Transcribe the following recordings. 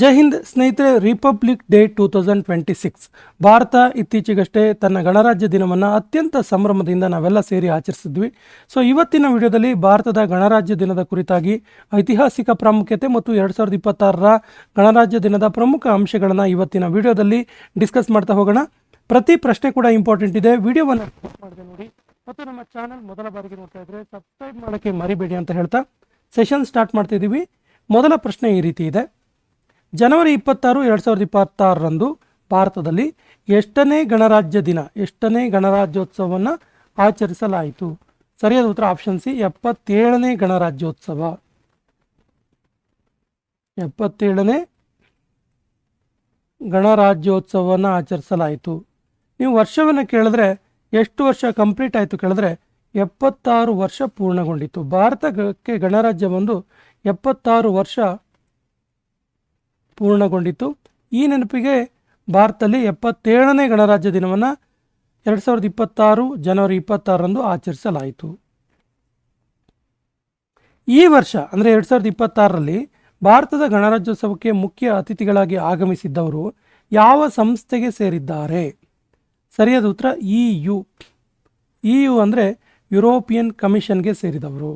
ಜೈ ಹಿಂದ್ ಸ್ನೇಹಿತರೆ republic day two thousand twenty six Bharat ಇತ್ತೀಚೆಗಷ್ಟೇ ತನ್ನ ಗಣರಾಜ್ಯ ದಿನವನ್ನು ಅತ್ಯಂತ ಸಂಭ್ರಮದಿಂದ ನಾವೆಲ್ಲ ಸೇರಿ ಆಚರಿಸಿದ್ವಿ. ಸೊ ಇವತ್ತಿನ ವಿಡಿಯೋದಲ್ಲಿ ಭಾರತದ ಗಣರಾಜ್ಯ ದಿನದ ಕುರಿತಾಗಿ ಐತಿಹಾಸಿಕ ಪ್ರಾಮುಖ್ಯತೆ ಮತ್ತು ಎರಡು ಸಾವಿರದ ಇಪ್ಪತ್ತಾರರ ಗಣರಾಜ್ಯ ದಿನದ ಪ್ರಮುಖ ಅಂಶಗಳನ್ನು ಇವತ್ತಿನ ವಿಡಿಯೋದಲ್ಲಿ ಡಿಸ್ಕಸ್ ಮಾಡ್ತಾ ಹೋಗೋಣ. ಪ್ರತಿ ಪ್ರಶ್ನೆ ಕೂಡ ಇಂಪಾರ್ಟೆಂಟ್ ಇದೆ. ವಿಡಿಯೋವನ್ನು ಮಾಡಿದೆ ನೋಡಿ. ಮತ್ತು ನಮ್ಮ ಚಾನಲ್ ಮೊದಲ ಬಾರಿಗೆ ನೋಡ್ತಾ ಇದ್ರೆ ಸಬ್ಸ್ಕ್ರೈಬ್ ಮಾಡೋಕ್ಕೆ ಮರಿಬೇಡಿ ಅಂತ ಹೇಳ್ತಾ ಸೆಷನ್ ಸ್ಟಾರ್ಟ್ ಮಾಡ್ತಿದ್ದೀವಿ ಮೊದಲ ಪ್ರಶ್ನೆ ಈ ರೀತಿ ಇದೆ. ಜನವರಿ ಇಪ್ಪತ್ತಾರು, ಎರಡು ಸಾವಿರದ ಇಪ್ಪತ್ತಾರರಂದು ಭಾರತದಲ್ಲಿ ಎಷ್ಟನೇ ಗಣರಾಜ್ಯ ದಿನ, ಎಷ್ಟನೇ ಗಣರಾಜ್ಯೋತ್ಸವವನ್ನು ಆಚರಿಸಲಾಯಿತು? ಸರಿಯಾದ ಉತ್ತರ ಆಪ್ಷನ್ ಸಿ, ಎಪ್ಪತ್ತೇಳನೇ ಗಣರಾಜ್ಯೋತ್ಸವ. ಎಪ್ಪತ್ತೇಳನೇ ಗಣರಾಜ್ಯೋತ್ಸವವನ್ನು ಆಚರಿಸಲಾಯಿತು. ನೀವು ವರ್ಷವನ್ನು ಕೇಳಿದ್ರೆ, ಎಷ್ಟು ವರ್ಷ ಕಂಪ್ಲೀಟ್ ಆಯಿತು ಕೇಳಿದ್ರೆ, ಎಪ್ಪತ್ತಾರು ವರ್ಷ ಪೂರ್ಣಗೊಂಡಿತ್ತು. ಭಾರತಕ್ಕೆ ಗಣರಾಜ್ಯ ಬಂದು ಎಪ್ಪತ್ತಾರು ವರ್ಷ ಪೂರ್ಣಗೊಂಡಿತ್ತು. ಈ ನೆನಪಿಗೆ ಭಾರತದಲ್ಲಿ ಎಪ್ಪತ್ತೇಳನೇ ಗಣರಾಜ್ಯ ದಿನವನ್ನು ಎರಡು ಸಾವಿರದ ಇಪ್ಪತ್ತಾರು ಜನವರಿ ಇಪ್ಪತ್ತಾರರಂದು ಆಚರಿಸಲಾಯಿತು. ಈ ವರ್ಷ, ಅಂದರೆ ಎರಡು ಸಾವಿರದ ಇಪ್ಪತ್ತಾರರಲ್ಲಿ ಭಾರತದ ಗಣರಾಜ್ಯೋತ್ಸವಕ್ಕೆ ಮುಖ್ಯ ಅತಿಥಿಗಳಾಗಿ ಆಗಮಿಸಿದ್ದವರು ಯಾವ ಸಂಸ್ಥೆಗೆ ಸೇರಿದ್ದಾರೆ? ಸರಿಯಾದ ಉತ್ತರ, ಇ ಯು. ಇ ಯು ಅಂದರೆ ಯುರೋಪಿಯನ್ ಕಮಿಷನ್ಗೆ ಸೇರಿದವರು.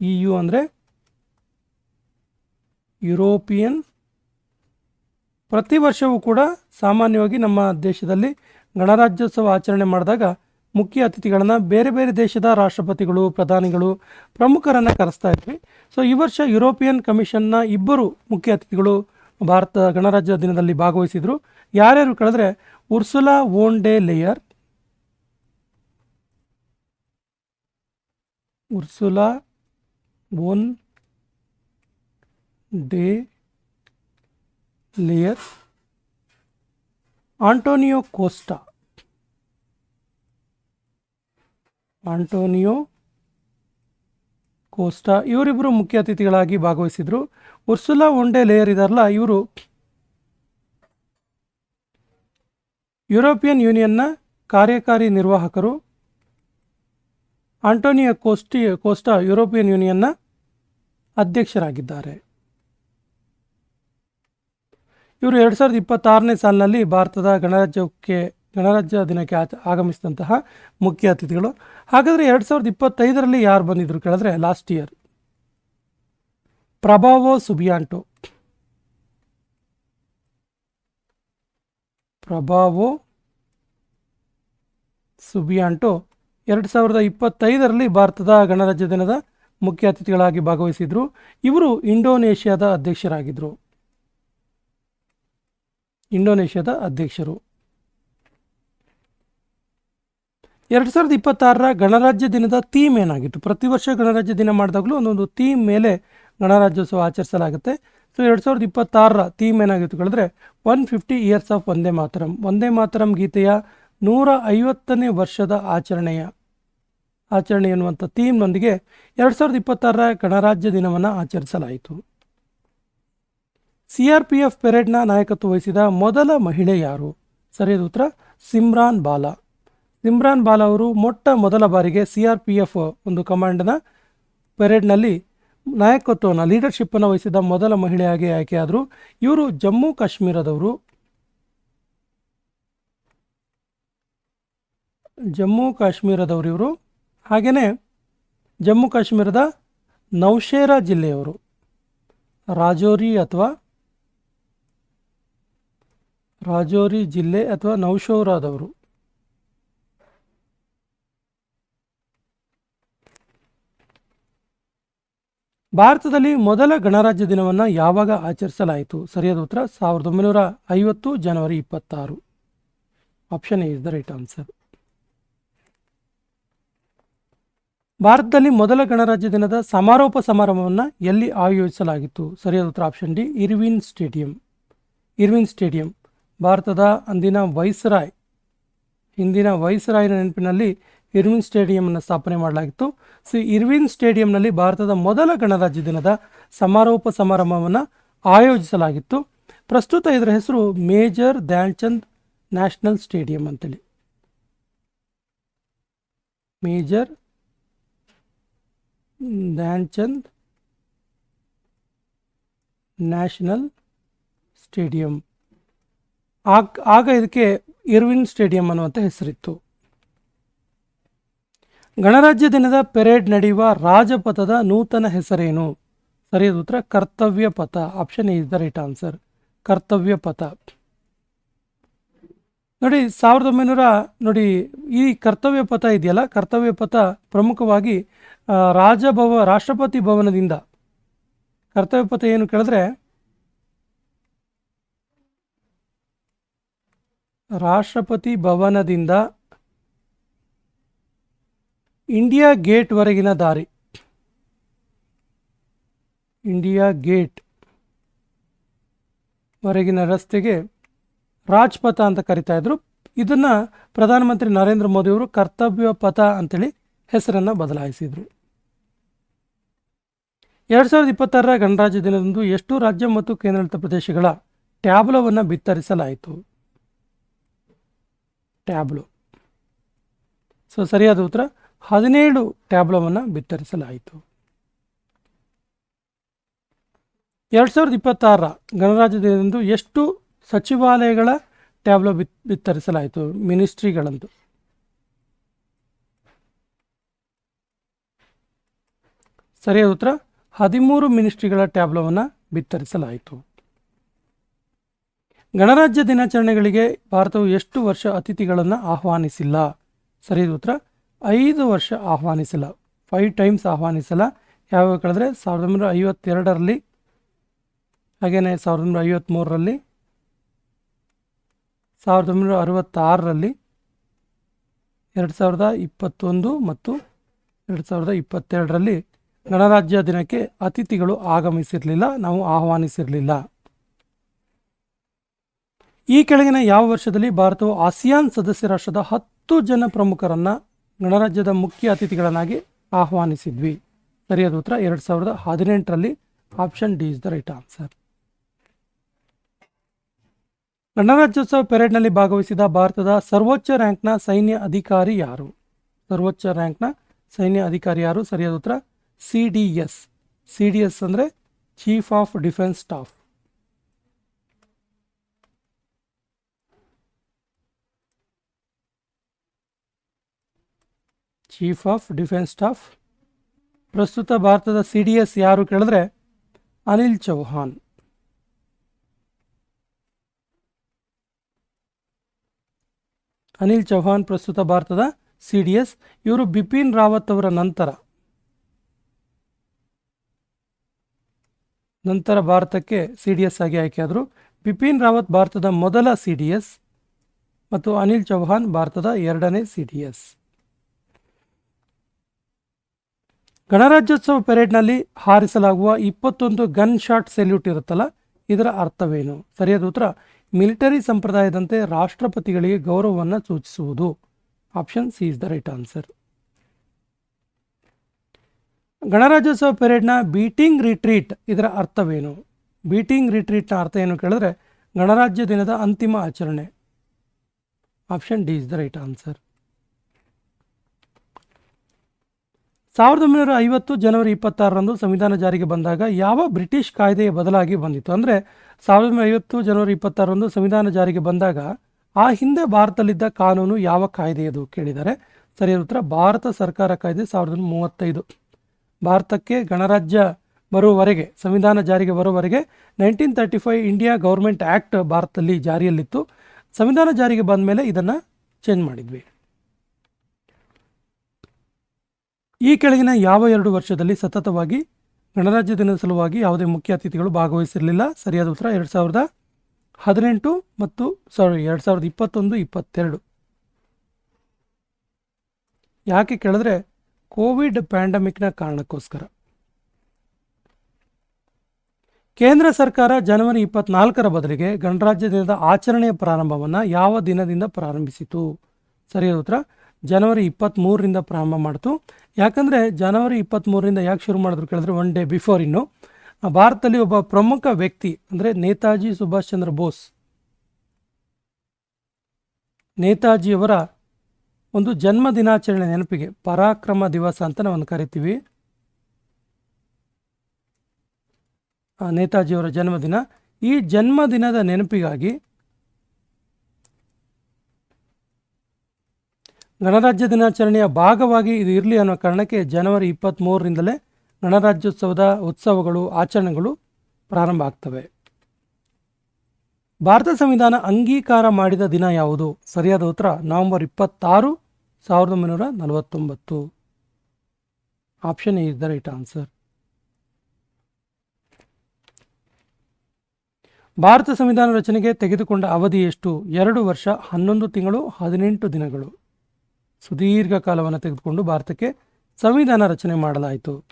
ಇ ಯು ಅಂದರೆ ಯುರೋಪಿಯನ್ ಪ್ರತಿ ವರ್ಷವೂ ಕೂಡ ಸಾಮಾನ್ಯವಾಗಿ ನಮ್ಮ ದೇಶದಲ್ಲಿ ಗಣರಾಜ್ಯೋತ್ಸವ ಆಚರಣೆ ಮಾಡಿದಾಗ ಮುಖ್ಯ ಅತಿಥಿಗಳನ್ನು ಬೇರೆ ಬೇರೆ ದೇಶದ ರಾಷ್ಟ್ರಪತಿಗಳು, ಪ್ರಧಾನಿಗಳು, ಪ್ರಮುಖರನ್ನು ಕರೆಸ್ತಾ ಇದ್ವಿ. ಸೊ ಈ ವರ್ಷ ಯುರೋಪಿಯನ್ ಕಮಿಷನ್ನ ಇಬ್ಬರು ಮುಖ್ಯ ಅತಿಥಿಗಳು ಭಾರತ ಗಣರಾಜ್ಯ ದಿನದಲ್ಲಿ ಭಾಗವಹಿಸಿದರು. ಯಾರ್ಯಾರು ಕಳೆದ್ರೆ Ursula von der Leyen, Ursula von der Leyen. Antonio Costa. Antonio Costa. ಇವರಿಬ್ಬರು ಮುಖ್ಯ ಅತಿಥಿಗಳಾಗಿ ಭಾಗವಹಿಸಿದರು. ಉರ್ಸುಲಾ ಒಂಡೆ ಲೇಯರ್ ಇದಾರಲ್ಲ ಇವರು ಯುರೋಪಿಯನ್ ಯೂನಿಯನ್ನ ಕಾರ್ಯಕಾರಿ ನಿರ್ವಾಹಕರು. ಆಂಟೋನಿಯೋ ಕೋಸ್ಟಿ, ಕೋಸ್ಟಾ ಯುರೋಪಿಯನ್ ಯೂನಿಯನ್ನ ಅಧ್ಯಕ್ಷರಾಗಿದ್ದಾರೆ. ಇವರು ಎರಡು ಸಾವಿರದ ಇಪ್ಪತ್ತಾರನೇ ಸಾಲಿನಲ್ಲಿ ಭಾರತದ ಗಣರಾಜ್ಯಕ್ಕೆ, ಗಣರಾಜ್ಯ ದಿನಕ್ಕೆ ಆಗಮಿಸಿದಂತಹ ಮುಖ್ಯ ಅತಿಥಿಗಳು. ಹಾಗಾದರೆ ಎರಡು ಸಾವಿರದ ಇಪ್ಪತ್ತೈದರಲ್ಲಿ ಯಾರು ಬಂದಿದ್ರು ಕೇಳಿದ್ರೆ last year Prabowo Subianto. Prabowo Subianto ಎರಡು ಸಾವಿರದ ಇಪ್ಪತ್ತೈದರಲ್ಲಿ ಭಾರತದ ಗಣರಾಜ್ಯ ದಿನದ ಮುಖ್ಯ ಅತಿಥಿಗಳಾಗಿ ಭಾಗವಹಿಸಿದ್ರು. ಇವರು ಇಂಡೋನೇಷ್ಯಾದ ಅಧ್ಯಕ್ಷರಾಗಿದ್ದರು ಇಂಡೋನೇಷ್ಯಾದ ಅಧ್ಯಕ್ಷರು. ಎರಡು ಸಾವಿರದ ಇಪ್ಪತ್ತಾರರ ಗಣರಾಜ್ಯ ದಿನದ ಥೀಮ್ ಏನಾಗಿತ್ತು? ಪ್ರತಿ ವರ್ಷ ಗಣರಾಜ್ಯ ದಿನ ಮಾಡಿದಾಗಲೂ ಒಂದೊಂದು ಥೀಮ್ ಮೇಲೆ ಗಣರಾಜ್ಯೋತ್ಸವ ಆಚರಿಸಲಾಗುತ್ತೆ. ಸೊ, ಎರಡು ಸಾವಿರದ ಇಪ್ಪತ್ತಾರರ ಥೀಮ್ ಏನಾಗಿತ್ತು ಕೇಳಿದ್ರೆ, one fifty years of Vande Mataram. Vande Mataram ಗೀತೆಯ ನೂರ ಐವತ್ತನೇ ವರ್ಷದ ಆಚರಣೆಯ, ಆಚರಣೆ ಎನ್ನುವಂಥ ಥೀಮ್ನೊಂದಿಗೆ ಎರಡು ಸಾವಿರದ ಇಪ್ಪತ್ತಾರರ ಗಣರಾಜ್ಯ ದಿನವನ್ನು ಆಚರಿಸಲಾಯಿತು. ಸಿ ಆರ್ ಪಿ ಎಫ್ ಪೆರೇಡ್ನ ನಾಯಕತ್ವ ವಹಿಸಿದ ಮೊದಲ ಮಹಿಳೆ ಯಾರು? ಸರಿಯಾದ ಉತ್ತರ. ಸಿಮ್ರಾನ್ ಬಾಲಾ. ಸಿಮ್ರಾನ್ ಬಾಲಾ ಅವರು ಮೊಟ್ಟ ಮೊದಲ ಬಾರಿಗೆ ಸಿ ಆರ್ ಪಿ ಎಫ್ ಒಂದು ಕಮಾಂಡ್ನ ಪೆರೇಡ್ನಲ್ಲಿ ನಾಯಕತ್ವವನ್ನು ಲೀಡರ್ಶಿಪ್ಪನ್ನು ವಹಿಸಿದ ಮೊದಲ ಮಹಿಳೆಯಾಗಿ ಆಯ್ಕೆಯಾದರು. ಇವರು ಜಮ್ಮು ಕಾಶ್ಮೀರದವರು. ಜಮ್ಮು ಕಾಶ್ಮೀರದವರು ಇವರು. ಹಾಗೆಯೇ ಜಮ್ಮು ಕಾಶ್ಮೀರದ ನೌಶೇರಾ ಜಿಲ್ಲೆಯವರು. ರಾಜೋರಿ ಅಥವಾ ರಾಜೌರಿ ಜಿಲ್ಲೆ ಅಥವಾ ನೌಶೌರಾದವರು? ಭಾರತದಲ್ಲಿ ಮೊದಲ ಗಣರಾಜ್ಯ ದಿನವನ್ನು ಯಾವಾಗ ಆಚರಿಸಲಾಯಿತು? ಸರಿಯಾದ ಉತ್ತರ, ಸಾವಿರದ ಒಂಬೈನೂರ ಐವತ್ತು ಜನವರಿ ಇಪ್ಪತ್ತಾರು. Option A is the right answer ಭಾರತದಲ್ಲಿ ಮೊದಲ ಗಣರಾಜ್ಯ ದಿನದ ಸಮಾರೋಪ ಸಮಾರಂಭವನ್ನು ಎಲ್ಲಿ ಆಯೋಜಿಸಲಾಗಿತ್ತು? ಸರಿಯಾದ ಉತ್ತರ option D Irwin stadium. Irwin stadium. ಭಾರತದ ಅಂದಿನ ವೈಸ್ರಾಯ್, ಹಿಂದಿನ ವೈಸ್ರಾಯ್ನ ನೆನಪಿನಲ್ಲಿ ಇರ್ವಿನ್ ಸ್ಟೇಡಿಯಂನ ಸ್ಥಾಪನೆ ಮಾಡಲಾಗಿತ್ತು. ಸೊ ಇರ್ವಿನ್ ಸ್ಟೇಡಿಯಂನಲ್ಲಿ ಭಾರತದ ಮೊದಲ ಗಣರಾಜ್ಯ ದಿನದ ಸಮಾರೋಪ ಸಮಾರಂಭವನ್ನು ಆಯೋಜಿಸಲಾಗಿತ್ತು. ಪ್ರಸ್ತುತ ಇದರ ಹೆಸರು ಮೇಜರ್ ಧ್ಯಾನ್ಚಂದ್ ನ್ಯಾಷನಲ್ ಸ್ಟೇಡಿಯಂ ಅಂತೇಳಿ. Major Dhyanchand national stadium. ಆಗ ಆಗ ಇದಕ್ಕೆ ಇರ್ವಿನ್ ಸ್ಟೇಡಿಯಂ ಅನ್ನುವಂಥ ಹೆಸರಿತ್ತು. ಗಣರಾಜ್ಯ ದಿನದ ಪೆರೇಡ್ ನಡೆಯುವ ರಾಜಪಥದ ನೂತನ ಹೆಸರೇನು? ಸರಿಯಾದ ಉತ್ತರ, Kartavya Path. Option is the right answer Kartavya Path. ನೋಡಿ, ಸಾವಿರದ ಒಂಬೈನೂರ, ನೋಡಿ, ಈ ಕರ್ತವ್ಯ ಪಥ ಇದೆಯಲ್ಲ? ಕರ್ತವ್ಯ ಪಥ ಪ್ರಮುಖವಾಗಿ ರಾಜಭವ, ರಾಷ್ಟ್ರಪತಿ ಭವನದಿಂದ. ಕರ್ತವ್ಯ ಪಥ ಏನು ಕೇಳಿದ್ರೆ ರಾಷ್ಟ್ರಪತಿ ಭವನದಿಂದ ಇಂಡಿಯಾ ಗೇಟ್ವರೆಗಿನ ದಾರಿ. ಇಂಡಿಯಾ ಗೇಟ್ ವರೆಗಿನ ರಸ್ತೆಗೆ ರಾಜ್ಪಥ ಅಂತ ಕರಿತಾ ಇದ್ರು. ಇದನ್ನ ಪ್ರಧಾನಮಂತ್ರಿ ನರೇಂದ್ರ ಮೋದಿಯವರು ಕರ್ತವ್ಯ ಪಥ ಅಂತೇಳಿ ಹೆಸರನ್ನು ಬದಲಾಯಿಸಿದರು. ಎರಡು ಸಾವಿರದ ಇಪ್ಪತ್ತಾರರ ಗಣರಾಜ್ಯ ದಿನದಂದು ಎಷ್ಟು ರಾಜ್ಯ ಮತ್ತು ಕೇಂದ್ರಾಡಳಿತ ಪ್ರದೇಶಗಳ ಟ್ಯಾಬ್ಲೋವನ್ನು ಬಿತ್ತರಿಸಲಾಯಿತು. ಟ್ಯಾಬ್ಲೋ. ಸೊ ಸರಿಯಾದ ಉತ್ತರ, ಹದಿನೇಳು ಟ್ಯಾಬ್ಲೋವನ್ನು ಬಿತ್ತರಿಸಲಾಯಿತು. ಎರಡು ಸಾವಿರದ ಇಪ್ಪತ್ತಾರರ ಗಣರಾಜ್ಯ ದಿನದಂದು ಎಷ್ಟು ಸಚಿವಾಲಯಗಳ ಟ್ಯಾಬ್ಲೋ ಬಿತ್, ಬಿತ್ತರಿಸಲಾಯಿತು ಮಿನಿಸ್ಟ್ರಿಗಳಂದು ಸರಿಯಾದ ಉತ್ತರ, ಹದಿಮೂರು ಮಿನಿಸ್ಟ್ರಿಗಳ ಟ್ಯಾಬ್ಲೋವನ್ನು ಬಿತ್ತರಿಸಲಾಯಿತು. ಗಣರಾಜ್ಯ ದಿನಾಚರಣೆಗಳಿಗೆ ಭಾರತವು ಎಷ್ಟು ವರ್ಷ ಅತಿಥಿಗಳನ್ನು ಆಹ್ವಾನಿಸಿಲ್ಲ? ಸರಿಯಾದ ಉತ್ತರ. ಐದು ವರ್ಷ ಆಹ್ವಾನಿಸಿಲ್ಲ. Five times ಆಹ್ವಾನಿಸಿಲ್ಲ. ಯಾವಾಗ ಕಳೆದ್ರೆ? ಸಾವಿರದ ಒಂಬೈನೂರ ಐವತ್ತೆರಡರಲ್ಲಿ. ಹಾಗೆಯೇ ಸಾವಿರದ ಒಂಬೈನೂರ ಐವತ್ತ್ಮೂರರಲ್ಲಿ ಸಾವಿರದ ಒಂಬೈನೂರ ಅರವತ್ತಾರರಲ್ಲಿ. ಎರಡು ಸಾವಿರದ ಇಪ್ಪತ್ತೊಂದು ಮತ್ತು ಎರಡು ಸಾವಿರದ ಇಪ್ಪತ್ತೆರಡರಲ್ಲಿ ಗಣರಾಜ್ಯ ದಿನಕ್ಕೆ ಅತಿಥಿಗಳು ಆಗಮಿಸಿರಲಿಲ್ಲ, ನಾವು ಆಹ್ವಾನಿಸಿರಲಿಲ್ಲ. ಈ ಕೆಳಗಿನ ಯಾವ ವರ್ಷದಲ್ಲಿ ಭಾರತವು ಆಸಿಯಾನ್ ಸದಸ್ಯ ರಾಷ್ಟ್ರದ ಹತ್ತು ಜನ ಪ್ರಮುಖರನ್ನು ಗಣರಾಜ್ಯದ ಮುಖ್ಯ ಅತಿಥಿಗಳನ್ನಾಗಿ ಆಹ್ವಾನಿಸಿದ್ವಿ. ಸರಿಯಾದ ಉತ್ತರ ಎರಡು ಸಾವಿರದ ಹದಿನೆಂಟರಲ್ಲಿ option D is the right answer. ಗಣರಾಜ್ಯೋತ್ಸವ ಪೆರೇಡ್ನಲ್ಲಿ ಭಾಗವಹಿಸಿದ ಭಾರತದ ಸರ್ವೋಚ್ಚ ರ್ಯಾಂಕ್ನ ಸೈನ್ಯ ಅಧಿಕಾರಿ ಯಾರು? ಸರ್ವೋಚ್ಚ ರ್ಯಾಂಕ್ನ ಸೈನ್ಯ ಅಧಿಕಾರಿ ಯಾರು? ಸರಿಯಾದ ಉತ್ತರ C D S. C D S ಅಂದರೆ chief of defence staff. Chief of defence staff ಪ್ರಸ್ತುತ ಭಾರತದ ಸಿ ಡಿ ಎಸ್ ಯಾರು ಕೇಳಿದ್ರೆ ಅನಿಲ್ ಚೌಹಾನ್ ಅನಿಲ್ ಚೌಹಾನ್ ಪ್ರಸ್ತುತ ಭಾರತದ ಸಿ ಡಿ ಎಸ್ ಇವರು ಬಿಪಿನ್ ರಾವತ್ ಅವರ ನಂತರ. ನಂತರ ಭಾರತಕ್ಕೆ ಸಿ ಡಿ ಎಸ್ ಆಗಿ ಆಯ್ಕೆಯಾದರು ಬಿಪಿನ್ ರಾವತ್ ಭಾರತದ ಮೊದಲ ಸಿ ಡಿ ಎಸ್ ಮತ್ತು ಅನಿಲ್ ಚೌಹಾನ್ ಭಾರತದ ಎರಡನೇ ಸಿ ಡಿ ಎಸ್ ಗಣರಾಜ್ಯೋತ್ಸವ ಪೆರೇಡ್ನಲ್ಲಿ ಹಾರಿಸಲಾಗುವ ಇಪ್ಪತ್ತೊಂದು ಗನ್ ಶಾಟ್ ಸೆಲ್ಯೂಟ್ ಇರುತ್ತಲ್ಲ, ಇದರ ಅರ್ಥವೇನು? ಸರಿಯಾದ ಉತ್ತರ, ಮಿಲಿಟರಿ ಸಂಪ್ರದಾಯದಂತೆ ರಾಷ್ಟ್ರಪತಿಗಳಿಗೆ ಗೌರವವನ್ನು ಸೂಚಿಸುವುದು. Option C is the right answer. ಗಣರಾಜ್ಯೋತ್ಸವ ಪೆರೇಡ್ನ ಬೀಟಿಂಗ್ ರಿಟ್ರೀಟ್, ಇದರ ಅರ್ಥವೇನು? ಬೀಟಿಂಗ್ ರಿಟ್ರೀಟ್ನ ಅರ್ಥ ಏನು ಕೇಳಿದ್ರೆ, ಗಣರಾಜ್ಯ ದಿನದ ಅಂತಿಮ ಆಚರಣೆ. Option D is the right answer. ಸಾವಿರದ ಒಂಬೈನೂರ ಐವತ್ತು ಜನವರಿ ಇಪ್ಪತ್ತಾರರಂದು ಸಂವಿಧಾನ ಜಾರಿಗೆ ಬಂದಾಗ ಯಾವ ಬ್ರಿಟಿಷ್ ಕಾಯ್ದೆಯ ಬದಲಾಗಿ ಬಂದಿತ್ತು? ಅಂದರೆ ಸಾವಿರದ ಒಂಬೈನೂರ ಐವತ್ತು ಜನವರಿ ಇಪ್ಪತ್ತಾರರಂದು ಸಂವಿಧಾನ ಜಾರಿಗೆ ಬಂದಾಗ ಆ ಹಿಂದೆ ಭಾರತದಲ್ಲಿದ್ದ ಕಾನೂನು ಯಾವ ಕಾಯ್ದೆಯದು ಕೇಳಿದರೆ ಸರಿಯಾದ ಉತ್ತರ ಭಾರತ ಸರ್ಕಾರ ಕಾಯ್ದೆ ಸಾವಿರದ ಮೂವತ್ತೈದು. ಭಾರತಕ್ಕೆ ಗಣರಾಜ್ಯ ಬರುವವರೆಗೆ, ಸಂವಿಧಾನ ಜಾರಿಗೆ ಬರುವವರೆಗೆ nineteen thirty five India government act ಭಾರತದಲ್ಲಿ ಜಾರಿಯಲ್ಲಿತ್ತು. ಸಂವಿಧಾನ ಜಾರಿಗೆ ಬಂದ ಮೇಲೆ ಇದನ್ನು ಚೇಂಜ್ ಮಾಡಿದ್ವಿ. ಈ ಕೆಳಗಿನ ಯಾವ ಎರಡು ವರ್ಷದಲ್ಲಿ ಸತತವಾಗಿ ಗಣರಾಜ್ಯ ದಿನದ ಸಲುವಾಗಿ ಯಾವುದೇ ಮುಖ್ಯ ಅತಿಥಿಗಳು ಭಾಗವಹಿಸಿರಲಿಲ್ಲ? ಸರಿಯಾದ ಉತ್ತರ ಎರಡು ಸಾವಿರದ ಹದಿನೆಂಟು ಮತ್ತು ಸಾರಿ ಎರಡು ಸಾವಿರದ ಇಪ್ಪತ್ತೊಂದು, ಇಪ್ಪತ್ತೆರಡು. ಯಾಕೆ ಕೇಳಿದ್ರೆ ಕೋವಿಡ್ ಪ್ಯಾಂಡಮಿಕ್ನ ಕಾರಣಕ್ಕೋಸ್ಕರ. ಕೇಂದ್ರ ಸರ್ಕಾರ ಜನವರಿ ಇಪ್ಪತ್ನಾಲ್ಕರ ಬದಲಿಗೆ ಗಣರಾಜ್ಯ ದಿನದ ಆಚರಣೆಯ ಪ್ರಾರಂಭವನ್ನು ಯಾವ ದಿನದಿಂದ ಪ್ರಾರಂಭಿಸಿತು? ಸರಿಯಾದ ಉತ್ತರ ಜನವರಿ ಇಪ್ಪತ್ತ್ಮೂರರಿಂದ ಪ್ರಾರಂಭ ಮಾಡ್ತು. ಯಾಕಂದರೆ ಜನವರಿ ಇಪ್ಪತ್ತ್ಮೂರರಿಂದ ಯಾಕೆ ಶುರು ಮಾಡಿದ್ರು ಕೇಳಿದ್ರೆ ಒನ್ ಡೇ ಬಿಫೋರ್ ಇನ್ನು. ಭಾರತದಲ್ಲಿ ಒಬ್ಬ ಪ್ರಮುಖ ವ್ಯಕ್ತಿ ಅಂದರೆ ನೇತಾಜಿ ಸುಭಾಷ್ ಚಂದ್ರ ಬೋಸ್. ನೇತಾಜಿಯವರ ಒಂದು ಜನ್ಮ ದಿನಾಚರಣೆ ನೆನಪಿಗೆ ಪರಾಕ್ರಮ ದಿವಸ ಅಂತ ನಾವು ಕರಿತೀವಿ. ನೇತಾಜಿಯವರ ಜನ್ಮದಿನ. ಈ ಜನ್ಮದಿನದ ನೆನಪಿಗಾಗಿ ಗಣರಾಜ್ಯ ದಿನಾಚರಣೆಯ ಭಾಗವಾಗಿ ಇದು ಇರಲಿ ಅನ್ನೋ ಕಾರಣಕ್ಕೆ ಜನವರಿ ಇಪ್ಪತ್ತ್ಮೂರರಿಂದಲೇ ಗಣರಾಜ್ಯೋತ್ಸವದ ಉತ್ಸವಗಳು, ಆಚರಣೆಗಳು ಪ್ರಾರಂಭ ಆಗ್ತವೆ. ಭಾರತ ಸಂವಿಧಾನ ಅಂಗೀಕಾರ ಮಾಡಿದ ದಿನ ಯಾವುದು? ಸರಿಯಾದ ಉತ್ತರ, ನವೆಂಬರ್ ಇಪ್ಪತ್ತಾರು, ಸಾವಿರದ ಒಂಬೈನೂರ ನಲವತ್ತೊಂಬತ್ತು. Option is the right answer. Bharat ಸಂವಿಧಾನ ರಚನೆಗೆ ತೆಗೆದುಕೊಂಡ ಅವಧಿ ಎಷ್ಟು? ಎರಡು ವರ್ಷ, ಹನ್ನೊಂದು ತಿಂಗಳು, ಹದಿನೆಂಟು ದಿನಗಳು. ಸುದೀರ್ಘ ಕಾಲವನ್ನು ತೆಗೆದುಕೊಂಡು ಭಾರತಕ್ಕೆ ಸಂವಿಧಾನ ರಚನೆ ಮಾಡಲಾಯಿತು.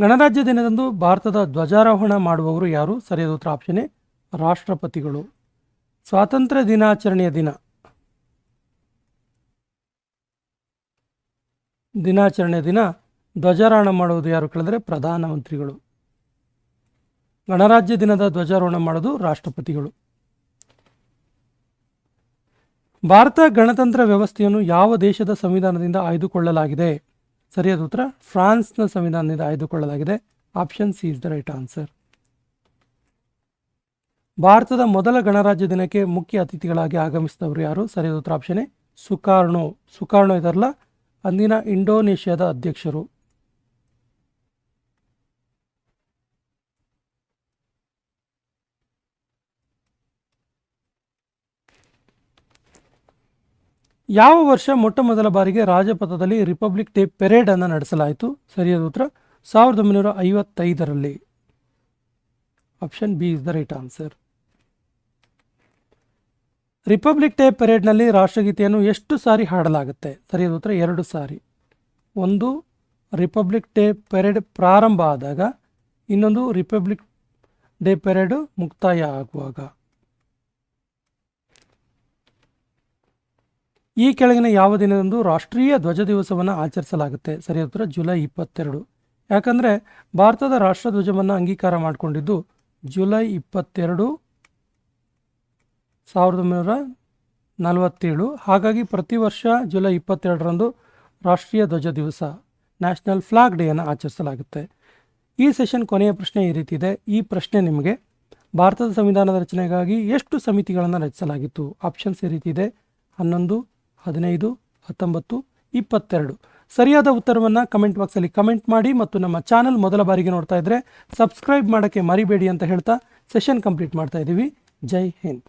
ಗಣರಾಜ್ಯ ದಿನದಂದು ಭಾರತದ ಧ್ವಜಾರೋಹಣ ಮಾಡುವವರು ಯಾರು? ಸರಿಯಾದ ಉತ್ತರ ಆಪ್ಷನ್ ರಾಷ್ಟ್ರಪತಿಗಳು. ಸ್ವಾತಂತ್ರ್ಯ ದಿನಾಚರಣೆಯ ದಿನ. ದಿನಾಚರಣೆಯ ದಿನ ಧ್ವಜಾರೋಹಣ ಮಾಡುವುದು ಯಾರು ಕೇಳಿದ್ರೆ ಪ್ರಧಾನಮಂತ್ರಿಗಳು. ಗಣರಾಜ್ಯ ದಿನದ ಧ್ವಜಾರೋಹಣ ಮಾಡೋದು ರಾಷ್ಟ್ರಪತಿಗಳು. ಭಾರತ ಗಣತಂತ್ರ ವ್ಯವಸ್ಥೆಯನ್ನು ಯಾವ ದೇಶದ ಸಂವಿಧಾನದಿಂದ ಆಯ್ದುಕೊಳ್ಳಲಾಗಿದೆ? ಸರಿಯಾದ ಉತ್ತರ, ಫ್ರಾನ್ಸ್ನ ಸಂವಿಧಾನದಿಂದ ಆಯ್ದುಕೊಳ್ಳಲಾಗಿದೆ. Option C is the right answer. ಭಾರತದ ಮೊದಲ ಗಣರಾಜ್ಯ ದಿನಕ್ಕೆ ಮುಖ್ಯ ಅತಿಥಿಗಳಾಗಿ ಆಗಮಿಸಿದವರು ಯಾರು? ಸರಿಯಾದ ಉತ್ತರ, ಆಪ್ಷನ್ ಎ, ಸುಕಾರ್ಣೋ. ಸುಕಾರ್ಣೋ ಇದರಲ್ಲ ಅಂದಿನ ಇಂಡೋನೇಷ್ಯಾದ ಅಧ್ಯಕ್ಷರು. ಯಾವ ವರ್ಷ ಮೊಟ್ಟ ಮೊದಲ ಬಾರಿಗೆ ರಾಜಪಥದಲ್ಲಿ ರಿಪಬ್ಲಿಕ್ ಡೇ ಪೆರೇಡ್ ಅನ್ನು ನಡೆಸಲಾಯಿತು? ಸರಿಯಾದ ಉತ್ತರ, ಸಾವಿರದ ಒಂಬೈನೂರ ಐವತ್ತೈದರಲ್ಲಿ. Option B is the right answer. Republic day ಪೆರೇಡ್ನಲ್ಲಿ ರಾಷ್ಟ್ರಗೀತೆಯನ್ನು ಎಷ್ಟು ಸಾರಿ ಹಾಡಲಾಗುತ್ತೆ? ಸರಿಯಾದ ಉತ್ತರ, ಎರಡು ಸಾರಿ. ಒಂದು, ರಿಪಬ್ಲಿಕ್ ಡೇ ಪೆರೇಡ್ ಪ್ರಾರಂಭ ಆದಾಗ, ಇನ್ನೊಂದು, ರಿಪಬ್ಲಿಕ್ ಡೇ ಪೆರೇಡ್ ಮುಕ್ತಾಯ ಆಗುವಾಗ. ಈ ಕೆಳಗಿನ ಯಾವ ದಿನದಂದು ರಾಷ್ಟ್ರೀಯ ಧ್ವಜ ದಿವಸವನ್ನು ಆಚರಿಸಲಾಗುತ್ತೆ? ಸರಿ, ಉತ್ತರ ಜುಲೈ ಇಪ್ಪತ್ತೆರಡು. ಯಾಕಂದರೆ ಭಾರತದ ರಾಷ್ಟ್ರಧ್ವಜವನ್ನು ಅಂಗೀಕಾರ ಮಾಡಿಕೊಂಡಿದ್ದು ಜುಲೈ ಇಪ್ಪತ್ತೆರಡು ಸಾವಿರದ ಒಂಬೈನೂರ ನಲವತ್ತೇಳು. ಹಾಗಾಗಿ ಪ್ರತಿ ವರ್ಷ ಜುಲೈ ಇಪ್ಪತ್ತೆರಡರಂದು ರಾಷ್ಟ್ರೀಯ ಧ್ವಜ ದಿವಸ, ನ್ಯಾಷನಲ್ ಫ್ಲಾಗ್ ಡೇಯನ್ನು ಆಚರಿಸಲಾಗುತ್ತೆ. ಈ ಸೆಷನ್ ಕೊನೆಯ ಪ್ರಶ್ನೆ ಈ ರೀತಿ ಇದೆ. ಈ ಪ್ರಶ್ನೆ ನಿಮಗೆ, ಭಾರತದ ಸಂವಿಧಾನದ ರಚನೆಗಾಗಿ ಎಷ್ಟು ಸಮಿತಿಗಳನ್ನು ರಚಿಸಲಾಗಿತ್ತು? ಆಪ್ಷನ್ಸ್ ಈ ರೀತಿ ಇದೆ. ಹನ್ನೊಂದು ಹದಿನೈದು, ಹತ್ತೊಂಬತ್ತು, ಇಪ್ಪತ್ತೆರಡು. ಸರಿಯಾದ ಉತ್ತರವನ್ನು ಕಮೆಂಟ್ ಬಾಕ್ಸಲ್ಲಿ ಕಮೆಂಟ್ ಮಾಡಿ ಮತ್ತು ನಮ್ಮ ಚಾನಲ್ ಮೊದಲ ಬಾರಿಗೆ ನೋಡ್ತಾ ಇದ್ದರೆ ಸಬ್ಸ್ಕ್ರೈಬ್ ಮಾಡೋಕ್ಕೆ ಮರಿಬೇಡಿ ಅಂತ ಹೇಳ್ತಾ ಸೆಷನ್ ಕಂಪ್ಲೀಟ್ ಮಾಡ್ತಾ ಇದ್ದೀವಿ ಜೈ ಹಿಂದ್.